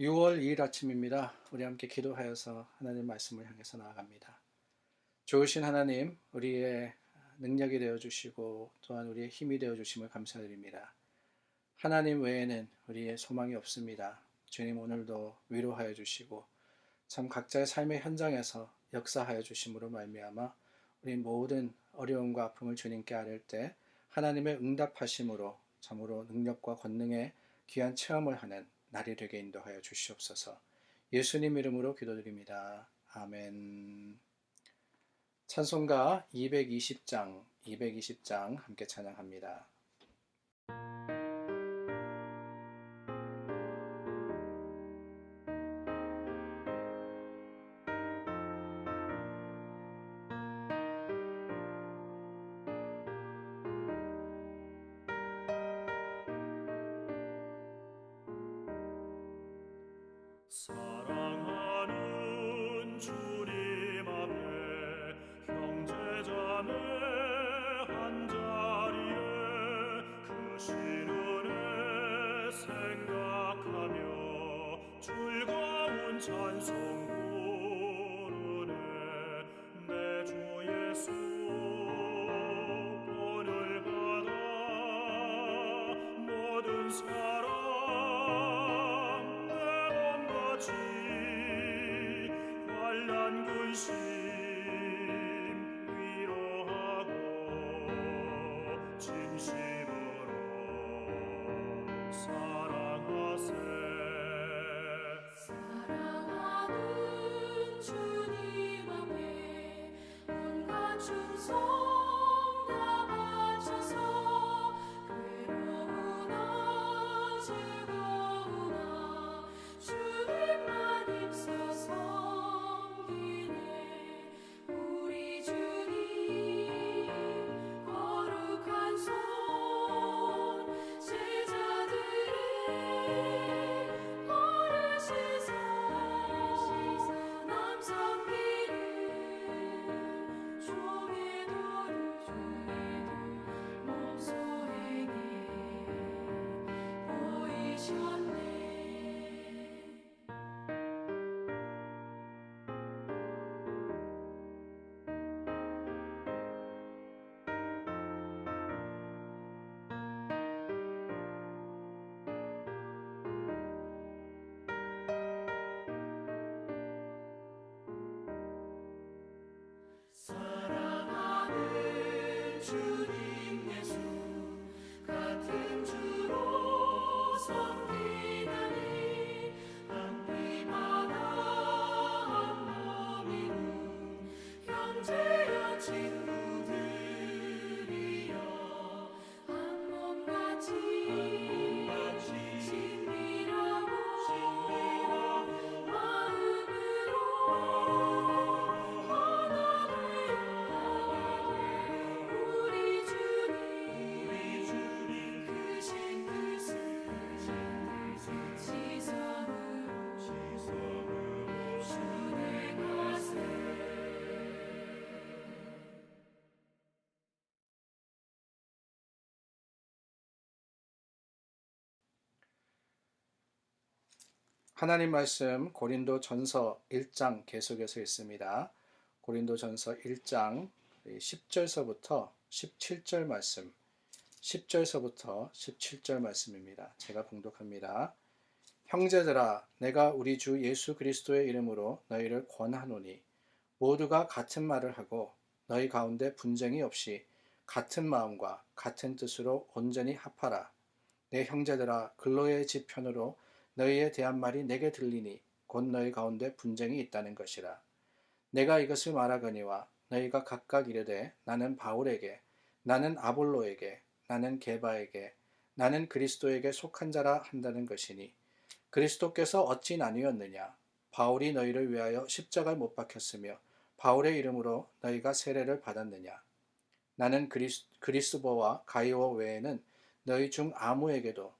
6월 2일 아침입니다. 우리 함께 기도하여서 하나님 말씀을 향해서 나아갑니다. 좋으신 하나님, 우리의 능력이 되어 주시고 또한 우리의 힘이 되어 주심을 감사드립니다. 하나님 외에는 우리의 소망이 없습니다. 주님 오늘도 위로하여 주시고 참 각자의 삶의 현장에서 역사하여 주심으로 말미암아 우리 모든 어려움과 아픔을 주님께 아뢰 때 하나님의 응답하심으로 참으로 능력과 권능의 귀한 체험을 하는 날이 되게 인도하여 주시옵소서. 예수님 이름으로 기도드립니다. 아멘. 찬송가 220장, 220장 함께 찬양합니다. 사랑하는 주님 앞에 형제자매 한자리에 그 신은혜 생각하며 즐거운 찬송 바쳐서 괴로우나 즐 하나님 말씀 고린도 전서 1장 계속해서 있습니다. 고린도 전서 1장 10절서부터 17절 말씀, 10절서부터 17절 말씀입니다. 제가 봉독합니다. 형제들아, 내가 우리 주 예수 그리스도의 이름으로 너희를 권하노니 모두가 같은 말을 하고 너희 가운데 분쟁이 없이 같은 마음과 같은 뜻으로 온전히 합하라. 내 형제들아, 근로의 지편으로 너희에 대한 말이 내게 들리니 곧 너희 가운데 분쟁이 있다는 것이라. 내가 이것을 말하거니와 너희가 각각 이르되 나는 바울에게 나는 아볼로에게 나는 게바에게 나는 그리스도에게 속한 자라 한다는 것이니 그리스도께서 어찌 나뉘었느냐 바울이 너희를 위하여 십자가에 못 박혔으며 바울의 이름으로 너희가 세례를 받았느냐 나는 그리스, 그리스보와 가이오 외에는 너희 중 아무에게도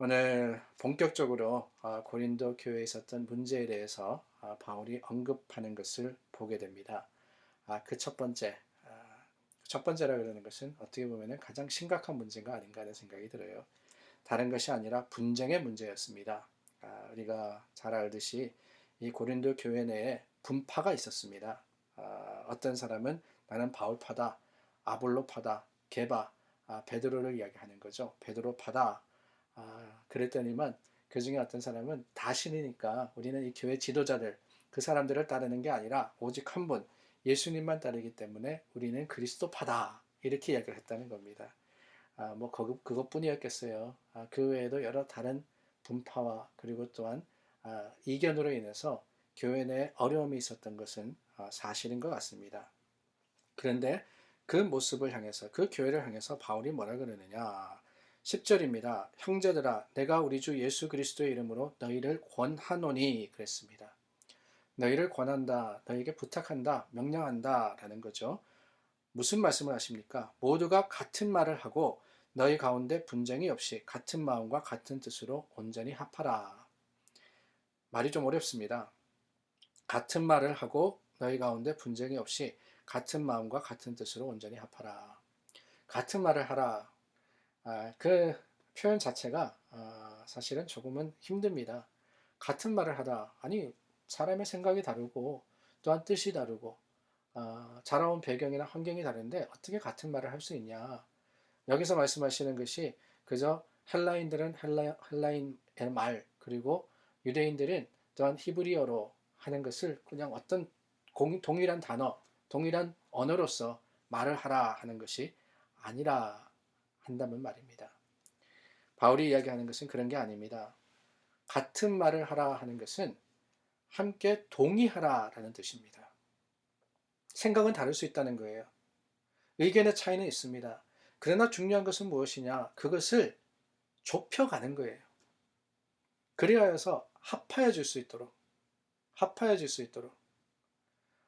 오늘 본격적으로 아, 고린도 교회에 있었던 문제에 대해서 아, 바울이 언급하는 것을 보게 됩니다. 그 첫 번째, 아, 첫 번째라 그러는 것은 어떻게 보면 가장 심각한 문제가 아닌가 하는 생각이 들어요. 다른 것이 아니라 분쟁의 문제였습니다. 아, 우리가 잘 알듯이 이 고린도 교회 내에 분파가 있었습니다. 아, 어떤 사람은 나는 바울파다, 아볼로파다, 아, 베드로를 이야기하는 거죠. 베드로파다. 아, 그랬더니만 그 중에 어떤 사람은 다 신이니까 우리는 이 교회 지도자들 그 사람들을 따르는 게 아니라 오직 한 분 예수님만 따르기 때문에 우리는 그리스도파다 이렇게 이야기를 했다는 겁니다. 아, 뭐 그것, 그것뿐이었겠어요. 아, 그 외에도 여러 다른 분파와 그리고 또한 아, 이견으로 인해서 교회 내에 어려움이 있었던 것은 아, 사실인 것 같습니다. 그런데 그 모습을 향해서 그 교회를 향해서 바울이 뭐라 그러느냐 10절입니다. 형제들아 내가 우리 주 예수 그리스도의 이름으로 너희를 권하노니 그랬습니다. 너희를 권한다, 너희에게 부탁한다, 명령한다 라는 거죠. 무슨 말씀을 하십니까? 모두가 같은 말을 하고 너희 가운데 분쟁이 없이 같은 마음과 같은 뜻으로 온전히 합하라. 말이 좀 어렵습니다. 같은 말을 하고 너희 가운데 분쟁이 없이 같은 마음과 같은 뜻으로 온전히 합하라. 같은 말을 하라. 아, 그 표현 자체가 아, 사실은 조금은 힘듭니다. 같은 말을 하다. 아니 사람의 생각이 다르고 또한 뜻이 다르고 아, 자라온 배경이나 환경이 다른데 어떻게 같은 말을 할 수 있냐? 여기서 말씀하시는 것이 그저 헬라인들은 헬라, 헬라인의 말 그리고 유대인들은 또한 히브리어로 하는 것을 그냥 어떤 공, 동일한 단어, 동일한 언어로서 말을 하라 하는 것이 아니라 한다면 말입니다. 바울이 이야기하는 것은 그런 게 아닙니다. 같은 말을 하라 하는 것은 함께 동의하라라는 뜻입니다. 생각은 다를 수 있다는 거예요. 의견의 차이는 있습니다. 그러나 중요한 것은 무엇이냐? 그것을 좁혀가는 거예요. 그리하여서 합하여질 수 있도록, 합하여질 수 있도록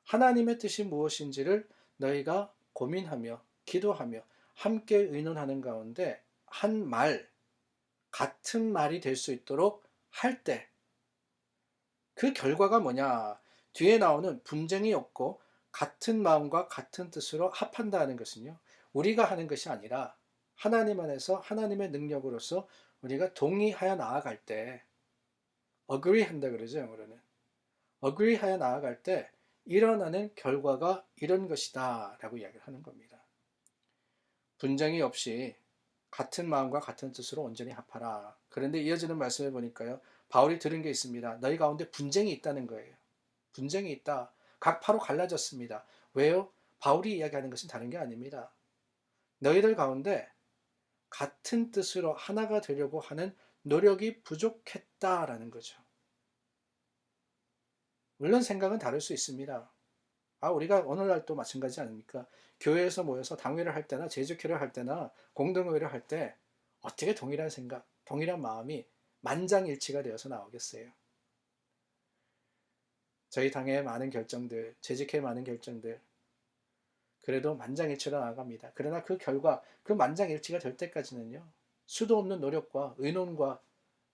하나님의 뜻이 무엇인지를 너희가 고민하며 기도하며 함께 의논하는 가운데 한 말, 같은 말이 될 수 있도록 할 때, 그 결과가 뭐냐? 뒤에 나오는 분쟁이 없고 같은 마음과 같은 뜻으로 합한다는 것은요, 우리가 하는 것이 아니라 하나님 안에서 하나님의 능력으로서 우리가 동의하여 나아갈 때, agree 한다 그러죠, 영어로는. agree 하여 나아갈 때 일어나는 결과가 이런 것이다 라고 이야기를 하는 겁니다. 분쟁이 없이 같은 마음과 같은 뜻으로 온전히 합하라. 그런데 이어지는 말씀을 보니까요. 바울이 들은 게 있습니다. 너희 가운데 분쟁이 있다는 거예요. 분쟁이 있다. 각 파로 갈라졌습니다. 왜요? 바울이 이야기하는 것은 다른 게 아닙니다. 너희들 가운데 같은 뜻으로 하나가 되려고 하는 노력이 부족했다라는 거죠. 물론 생각은 다를 수 있습니다. 아, 우리가 오늘날도 마찬가지 아닙니까? 교회에서 모여서 당회를 할 때나 제주회를 할 때나 공동회를 할 때 어떻게 동일한 생각, 동일한 마음이 만장일치가 되어서 나오겠어요. 저희 당의 많은 결정들, 재직회 많은 결정들, 그래도 만장일치로 나아갑니다. 그러나 그 결과, 그 만장일치가 될 때까지는요, 수도 없는 노력과 의논과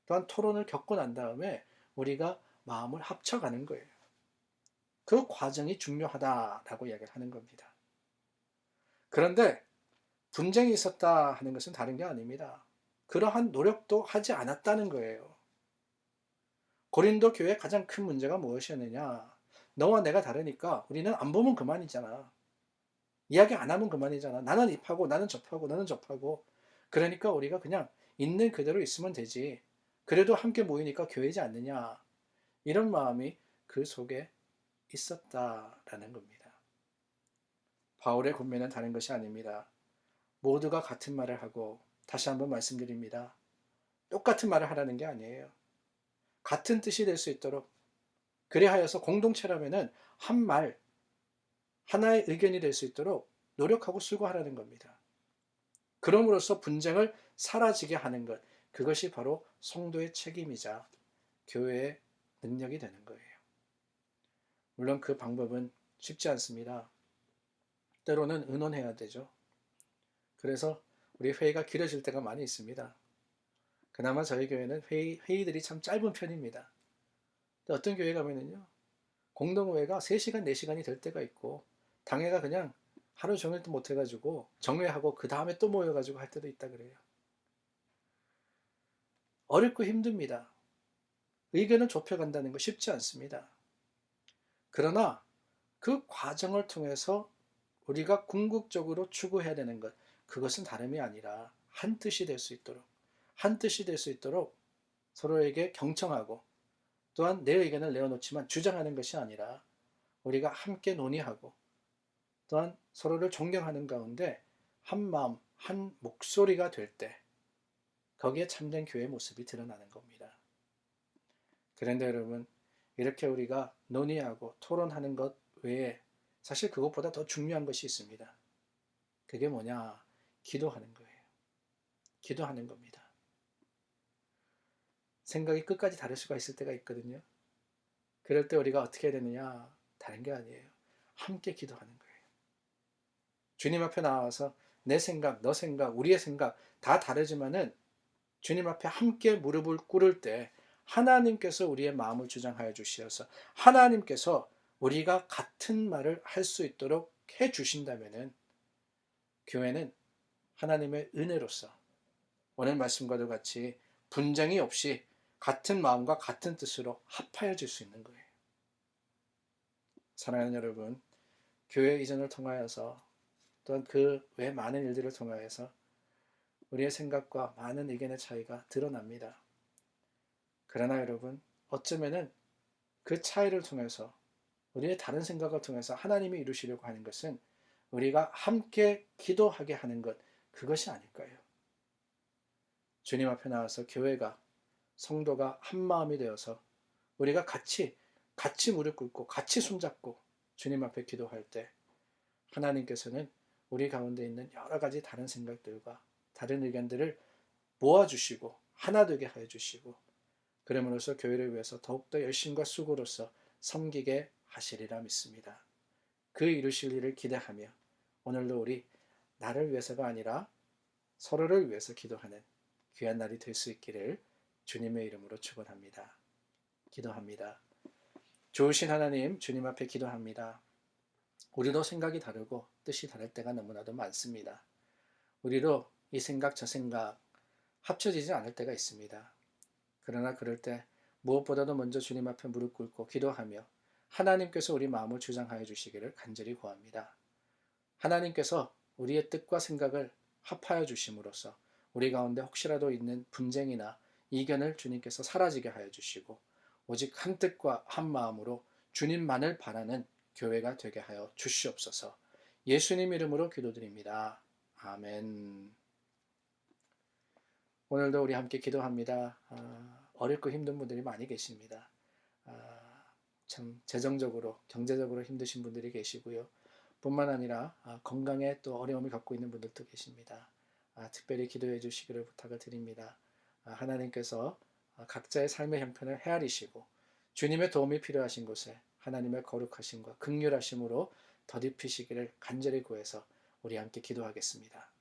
또한 토론을 겪고 난 다음에 우리가 마음을 합쳐가는 거예요. 그 과정이 중요하다라고 이야기를 하는 겁니다. 그런데 분쟁이 있었다 하는 것은 다른 게 아닙니다. 그러한 노력도 하지 않았다는 거예요. 고린도 교회의 가장 큰 문제가 무엇이었느냐? 너와 내가 다르니까 우리는 안 보면 그만이잖아. 이야기 안 하면 그만이잖아. 나는 입하고 나는 접하고 나는 접하고. 그러니까 우리가 그냥 있는 그대로 있으면 되지. 그래도 함께 모이니까 교회지 않느냐. 이런 마음이 그 속에 있었다라는 겁니다. 바울의 군면은 다른 것이 아닙니다. 모두가 같은 말을 하고 다시 한번 말씀드립니다. 똑같은 말을 하라는 게 아니에요. 같은 뜻이 될 수 있도록 그리하여서 공동체라면은 한 말, 하나의 의견이 될 수 있도록 노력하고 수고하라는 겁니다. 그럼으로써 분쟁을 사라지게 하는 것, 그것이 바로 성도의 책임이자 교회의 능력이 되는 거예요. 물론 그 방법은 쉽지 않습니다. 때로는 의논해야 되죠. 그래서 우리 회의가 길어질 때가 많이 있습니다. 그나마 저희 교회는 회의, 회의들이 참 짧은 편입니다. 어떤 교회 가면은요, 공동회가 3시간, 4시간이 될 때가 있고, 당회가 그냥 하루 종일 또 못해가지고, 정회하고 그 다음에 또 모여가지고 할 때도 있다 그래요. 어렵고 힘듭니다. 의견을 좁혀간다는 거 쉽지 않습니다. 그러나 그 과정을 통해서 우리가 궁극적으로 추구해야 되는 것, 그것은 다름이 아니라 한 뜻이 될 수 있도록, 한 뜻이 될 수 있도록 서로에게 경청하고 또한 내 의견을 내어놓지만 주장하는 것이 아니라 우리가 함께 논의하고 또한 서로를 존경하는 가운데 한 마음, 한 목소리가 될 때 거기에 참된 교회의 모습이 드러나는 겁니다. 그런데 여러분, 이렇게 우리가 논의하고 토론하는 것 외에 사실 그것보다 더 중요한 것이 있습니다. 그게 뭐냐? 기도하는 거예요. 기도하는 겁니다. 생각이 끝까지 다를 수가 있을 때가 있거든요. 그럴 때 우리가 어떻게 해야 되느냐? 다른 게 아니에요. 함께 기도하는 거예요. 주님 앞에 나와서 내 생각, 너 생각, 우리의 생각 다 다르지만은 주님 앞에 함께 무릎을 꿇을 때 하나님께서 우리의 마음을 주장하여 주시어서 하나님께서 우리가 같은 말을 할 수 있도록 해 주신다면은 교회는 하나님의 은혜로서 오늘 말씀과도 같이 분쟁이 없이 같은 마음과 같은 뜻으로 합하여질 수 있는 거예요. 사랑하는 여러분, 교회 이전을 통하여서 또한 그 외 많은 일들을 통하여서 우리의 생각과 많은 의견의 차이가 드러납니다. 그러나 여러분, 어쩌면은 그 차이를 통해서 우리의 다른 생각을 통해서 하나님이 이루시려고 하는 것은 우리가 함께 기도하게 하는 것, 그것이 아닐까요? 주님 앞에 나와서 교회가, 성도가 한 마음이 되어서 우리가 같이, 같이 무릎 꿇고 같이 손잡고 주님 앞에 기도할 때 하나님께서는 우리 가운데 있는 여러 가지 다른 생각들과 다른 의견들을 모아주시고 하나 되게 하여 주시고 그러므로써 교회를 위해서 더욱더 열심과 수고로서 섬기게 하시리라 믿습니다. 그 이루실 일을 기대하며 오늘도 우리 나를 위해서가 아니라 서로를 위해서 기도하는 귀한 날이 될 수 있기를 주님의 이름으로 축원합니다. 기도합니다. 좋으신 하나님 주님 앞에 기도합니다. 우리도 생각이 다르고 뜻이 다를 때가 너무나도 많습니다. 우리도 이 생각 저 생각 합쳐지지 않을 때가 있습니다. 그러나 그럴 때 무엇보다도 먼저 주님 앞에 무릎 꿇고 기도하며 하나님께서 우리 마음을 주장하여 주시기를 간절히 구합니다. 하나님께서 우리의 뜻과 생각을 합하여 주심으로써 우리 가운데 혹시라도 있는 분쟁이나 이견을 주님께서 사라지게 하여 주시고 오직 한 뜻과 한 마음으로 주님만을 바라는 교회가 되게 하여 주시옵소서. 예수님 이름으로 기도드립니다. 아멘. 오늘도 우리 함께 기도합니다. 아, 어렵고 힘든 분들이 많이 계십니다. 아, 참 재정적으로 경제적으로 힘드신 분들이 계시고요. 뿐만 아니라 아, 건강에 또 어려움을 갖고 있는 분들도 계십니다. 아, 특별히 기도해 주시기를 부탁을 드립니다. 아, 하나님께서 아, 각자의 삶의 형편을 헤아리시고 주님의 도움이 필요하신 곳에 하나님의 거룩하심과 극률하심으로 더딥히시기를 간절히 구해서 우리 함께 기도하겠습니다.